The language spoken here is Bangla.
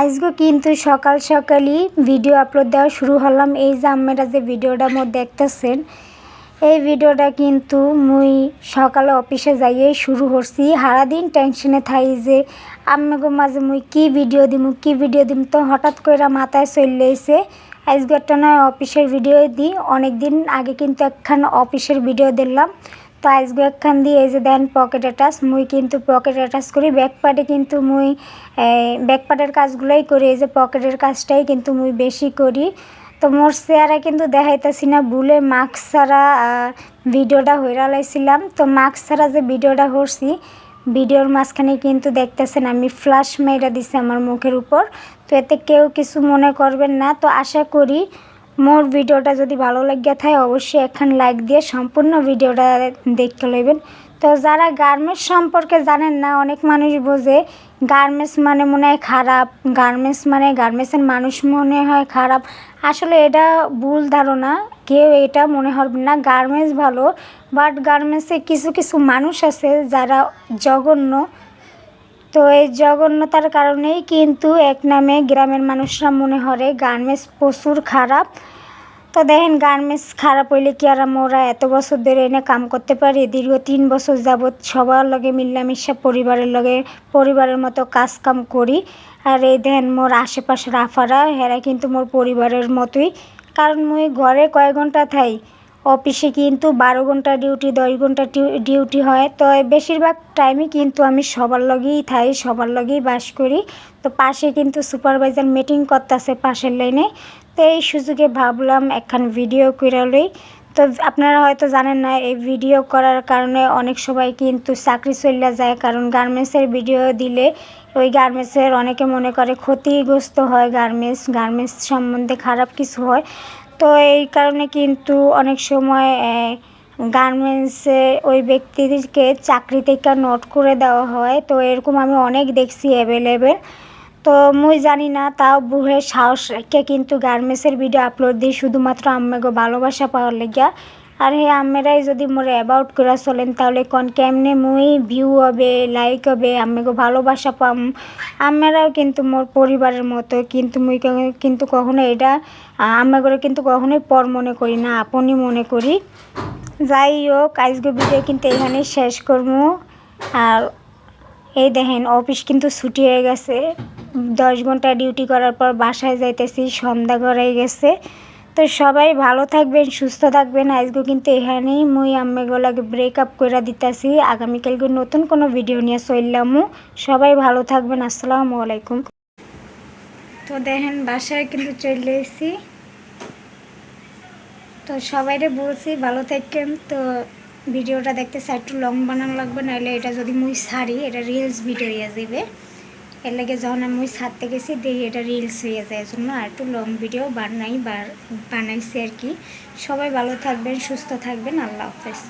আজকে কিন্তু সকাল সকালই ভিডিও আপলোড দেওয়া শুরু হলাম। এই যে আপনারা যে ভিডিওটা মোট দেখতেছেন, এই ভিডিওটা কিন্তু মুই সকালে অফিসে যাইয়ে শুরু করছি। সারাদিন টেনশনে থাই যে আম্মাগো মাঝে মুই কি ভিডিও দিমু, কি ভিডিও দিম? তো হঠাৎ করে মাথায় চলে এসে আজকে একটা নয় অফিসের ভিডিও দিই। অনেক দিন আগে কিন্তু একখান অফিসের ভিডিও দিলাম। তো আজকে একখান দিয়ে এই যে দেন পকেট অ্যাটাচ মুই কিন্তু পকেট অ্যাটাচ করি ব্যাক পার্টে কিন্তু মুই ব্যাক পার্টের কাজগুলোই করি এই যে পকেটের কাজটাই কিন্তু মুই বেশি করি তো মোর চেহারা কিন্তু দেখাইতেছি না ভুলে মাস্ক ছাড়া ভিডিওটা হইরালাইছিলাম তো মাস্ক ছাড়া যে ভিডিওটা করছি ভিডিওর মাঝখানে কিন্তু দেখতেছেন আমি ফ্লাশ মেয়েরা দিছি আমার মুখের উপর। তো এতে কেউ কিছু মনে করবেন না। তো আশা করি মোর ভিডিওটা যদি ভালো লাগিয়া থাকে, অবশ্যই একখান লাইক দিয়ে সম্পূর্ণ ভিডিওটা দেখতে লইবেন। তো যারা গার্মেন্টস সম্পর্কে জানেন না, অনেক মানুষ বোঝে, গার্মেন্টস মানে মনে হয় খারাপ, গার্মেন্টস মানে গার্মেন্টসের মানুষ মনে হয় খারাপ। আসলে এটা ভুল ধারণা, কেউ এটা মনে হবে না, গার্মেন্টস ভালো বাট গার্মেন্টসে কিছু কিছু মানুষ আছে যারা জঘন্য তো এই জঘন্যতার কারণেই কিন্তু এক নামে গ্রামের মানুষরা মনে করে গার্মেন্টস প্রচুর খারাপ। তো দেখেন গার্মেন্টস খারাপ হইলে কি আর আমরা এত বছর ধরে এনে কাম করতে পারি? দীর্ঘ তিন বছর যাবৎ সবার লগে মিল্লামিশা পরিবারের লগে পরিবারের মতো কাজ কাম করি। আর এই দেখেন মোর আশেপাশের আফারা, হেরা কিন্তু মোর পরিবারের মতোই। কারণ মুই ঘরে কয় ঘণ্টা থাই। অফিসে কিন্তু বারো ঘণ্টা ডিউটি, দশ ঘণ্টা ডিউটি হয়। তো বেশিরভাগ টাইমই কিন্তু আমি সবার লগেই থাই, সবার লগেই বাস করি। তো পাশে কিন্তু সুপারভাইজার মিটিং করতেছে পাশের লাইনে তো এই সুযোগে ভাবলাম একখান ভিডিও করালই তো আপনারা হয়তো জানেন না, এই ভিডিও করার কারণে অনেক সবাই কিন্তু চাকরি চলে যায়। কারণ গার্মেন্টসের ভিডিও দিলে ওই গার্মেন্টসের অনেকে মনে করে ক্ষতিগ্রস্ত হয়। গার্মেন্টস গার্মেন্টস সম্বন্ধে খারাপ কিছু হয়। তো এই কারণে কিন্তু অনেক সময় গার্মেন্টসে ওই ব্যক্তিদেরকে চাকরি থেকে নোট করে দেওয়া হয়। তো এরকম আমি অনেক দেখছি অ্যাভেলেবেল তো মুই জানি না, তাও বুহে সাহস রেখে কিন্তু গার্মেন্টসের ভিডিও আপলোড দিই শুধুমাত্র আমাকে ভালোবাসা পাওয়ার লেগিয়া আর হে আম্মেরাই যদি মোরে অ্যাবাউট করে চলেন, তাহলে কোন কেমনে মুই ভিউ হবে লাইক হবে আম্মাকে ভালোবাসা পাম। আম্মেরাও কিন্তু মোর পরিবারের মতো, কিন্তু মুই কিন্তু কখনো এটা আম্মাকে কিন্তু কখনোই পর মনে করি না, আপনই মনে করি। যাই হোক, আজকে ভিডিও কিন্তু এখানেই শেষ করব আর এই দেখেন অফিস কিন্তু ছুটি হয়ে গেছে। দশ ঘণ্টা ডিউটি করার পর বাসায় যাইতেছি, সন্ধ্যা গড়াই গেছে। তো সবাই ভালো থাকবেন, সুস্থ থাকবেন। আজকে কিন্তু এখানেই মুই আম্মেগুলাকে ব্রেকআপ করে দিতেছি। আগামীকালকে নতুন কোনো ভিডিও নিয়ে চললামও সবাই ভালো থাকবেন, আসসালামু আলাইকুম। তো দেখেন, বাসায় কিন্তু চলে এসেছি। তো সবাইরে বলছি, ভালো থাকেন তো ভিডিওটা দেখতে একটু লং বানানো লাগবে নাহলে এটা যদি মুই ছাড়ি এটা রিলস ভিডিও হয়ে যাবে এর লাগে যখন আমি ছাড়তে গেছি, দেখি এটা রিলস হয়ে যায় জন্য আর একটু লং ভিডিও বানাই বানাইছি আর কি। সবাই ভালো থাকবেন, সুস্থ থাকবেন, আল্লাহ হাফেজ।